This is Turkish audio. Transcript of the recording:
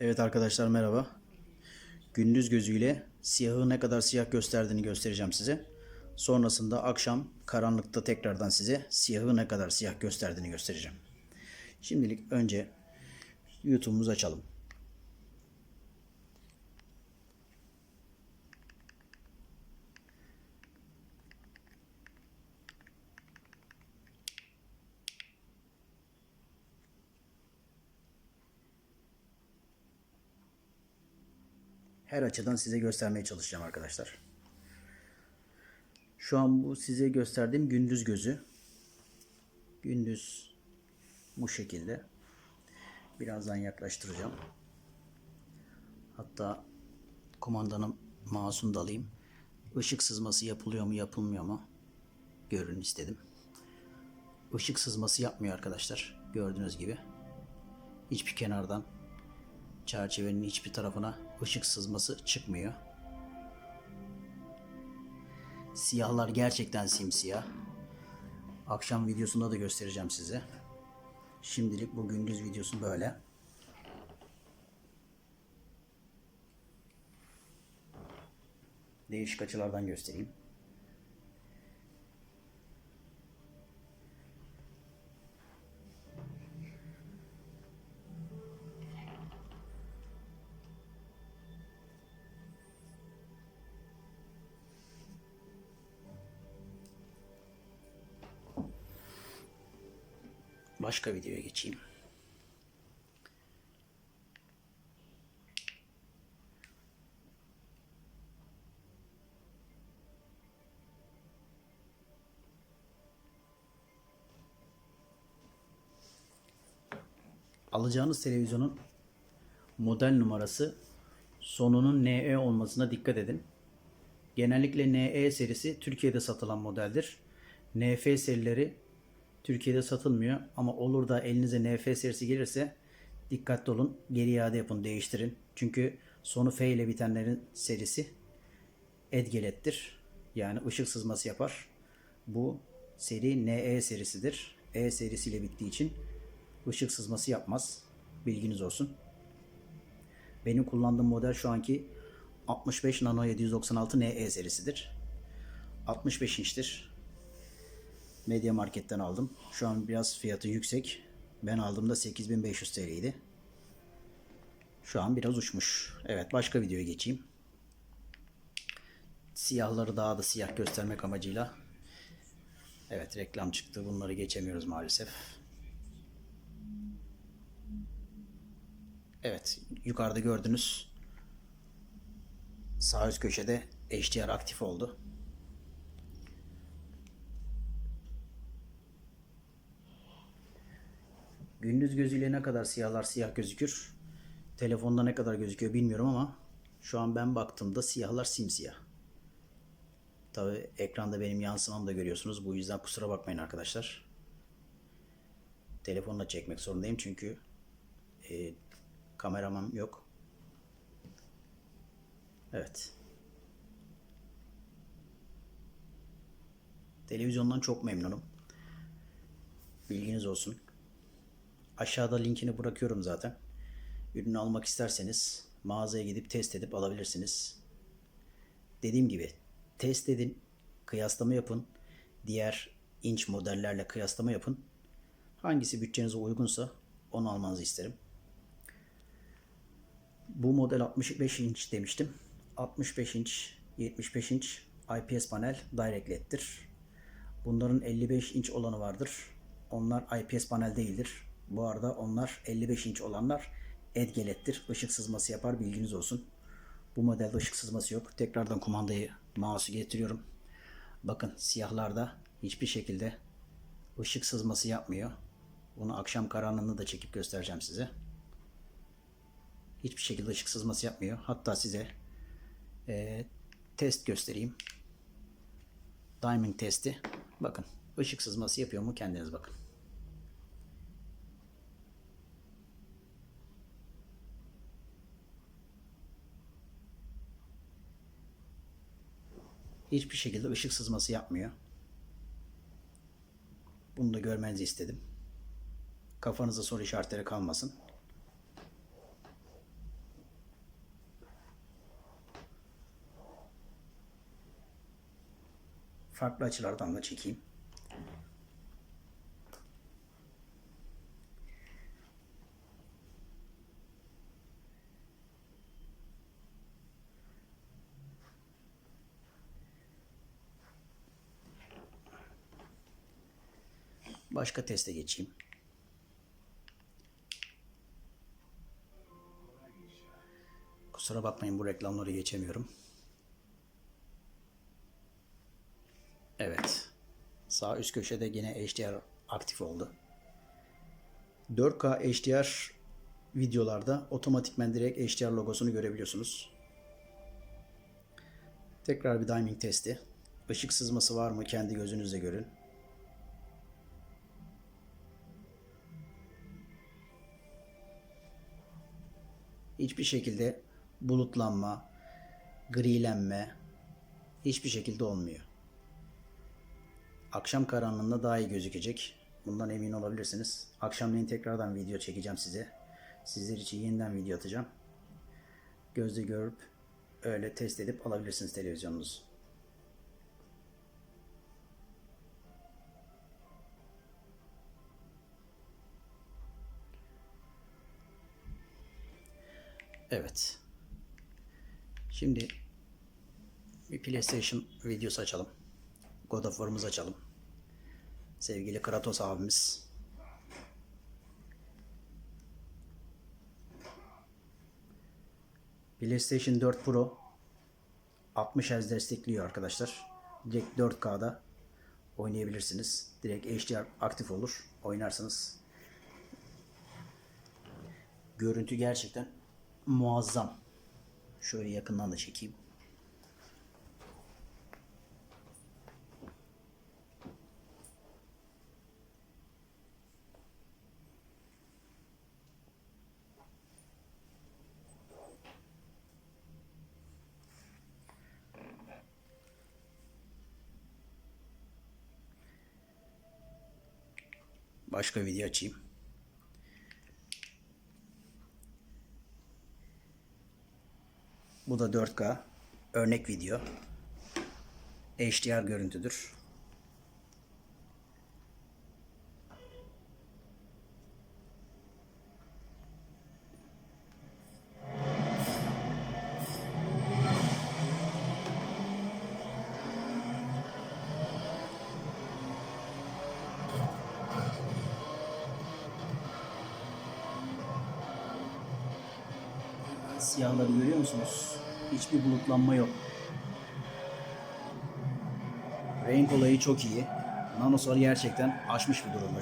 Evet arkadaşlar merhaba. Gündüz gözüyle siyahı ne kadar siyah gösterdiğini göstereceğim size. Sonrasında akşam karanlıkta tekrardan size siyahı ne kadar siyah gösterdiğini göstereceğim. Şimdilik önce YouTube'umuzu açalım. Her açıdan size göstermeye çalışacağım arkadaşlar. Şu an bu size gösterdiğim gündüz gözü. Gündüz bu şekilde. Birazdan yaklaştıracağım. Hatta kumandanın mouse'unu da alayım. Işık sızması yapılıyor mu yapılmıyor mu görün istedim. Işık sızması yapmıyor arkadaşlar. Gördüğünüz gibi. Hiçbir kenardan çerçevenin hiçbir tarafına ışık sızması çıkmıyor. Siyahlar gerçekten simsiyah. Akşam videosunda da göstereceğim size. Şimdilik bu gündüz videosu böyle. Değişik açılardan göstereyim. Başka videoya geçeyim. Alacağınız televizyonun model numarası sonunun NE olmasına dikkat edin. Genellikle NE serisi Türkiye'de satılan modeldir. NF serileri Türkiye'de satılmıyor ama olur da elinize NF serisi gelirse dikkatli olun. Geri iade yapın, değiştirin. Çünkü sonu F ile bitenlerin serisi Edgelet'tir. Yani ışık sızması yapar. Bu seri NE serisidir. E serisiyle bittiği için ışık sızması yapmaz. Bilginiz olsun. Benim kullandığım model şu anki 65 Nano 796 NE serisidir. 65 inçtir. Media Market'ten aldım. Şu an biraz fiyatı yüksek. Ben aldığımda 8500 TL'ydi. Şu an biraz uçmuş. Evet başka videoya geçeyim. Siyahları daha da siyah göstermek amacıyla. Evet reklam çıktı. Bunları geçemiyoruz maalesef. Evet yukarıda gördünüz. Sağ üst köşede HDR aktif oldu. Gündüz gözüyle ne kadar siyahlar siyah gözükür. Telefonda ne kadar gözüküyor bilmiyorum ama şu an ben baktığımda siyahlar simsiyah. Tabi ekranda benim yansımamı da görüyorsunuz. Bu yüzden kusura bakmayın arkadaşlar. Telefonla çekmek zorundayım çünkü e, kameramam yok. Evet. Televizyondan çok memnunum. Bilginiz olsun. Aşağıda linkini bırakıyorum zaten. Ürünü almak isterseniz mağazaya gidip test edip alabilirsiniz. Dediğim gibi test edin, kıyaslama yapın. Diğer inç modellerle kıyaslama yapın. Hangisi bütçenize uygunsa onu almanızı isterim. Bu model 65 inç demiştim. 65 inç, 75 inç IPS panel direct led'dir. Bunların 55 inç olanı vardır. Onlar IPS panel değildir. Bu arada onlar 55 inç olanlar Edgelet'tir. Işık sızması yapar bilginiz olsun. Bu modelde ışık sızması yok. Tekrardan kumandayı mouse'u getiriyorum. Bakın siyahlarda hiçbir şekilde ışık sızması yapmıyor. Bunu akşam karanlığında da çekip göstereceğim size. Hiçbir şekilde ışık sızması yapmıyor. Hatta size e, test göstereyim. Diamond testi. Bakın ışık sızması yapıyor mu kendiniz bakın. hiçbir şekilde ışık sızması yapmıyor. Bunu da görmenizi istedim. Kafanızda soru işaretleri kalmasın. Farklı açılardan da çekeyim. Başka teste geçeyim. Kusura bakmayın bu reklamları geçemiyorum. Evet. Sağ üst köşede yine HDR aktif oldu. 4K HDR videolarda otomatikmen direkt HDR logosunu görebiliyorsunuz. Tekrar bir timing testi. Işık sızması var mı kendi gözünüzle görün. Hiçbir şekilde bulutlanma, grilenme hiçbir şekilde olmuyor. Akşam karanlığında daha iyi gözükecek. Bundan emin olabilirsiniz. Akşamleyin tekrardan video çekeceğim size. Sizler için yeniden video atacağım. Gözle görüp öyle test edip alabilirsiniz televizyonunuzu. Evet. Şimdi bir PlayStation videosu açalım. God of War'ımızı açalım. Sevgili Kratos abimiz. PlayStation 4 Pro 60 Hz destekliyor arkadaşlar. Direkt 4K'da oynayabilirsiniz. Direkt HDR aktif olur. Oynarsanız. Görüntü gerçekten muazzam. Şöyle yakından da çekeyim. Başka video açayım. Bu da 4K örnek video. HDR görüntüdür. Siyahları görüyor musunuz? Hiçbir bulutlanma yok. Renk olayı çok iyi. Nanosol gerçekten aşmış bir durumda.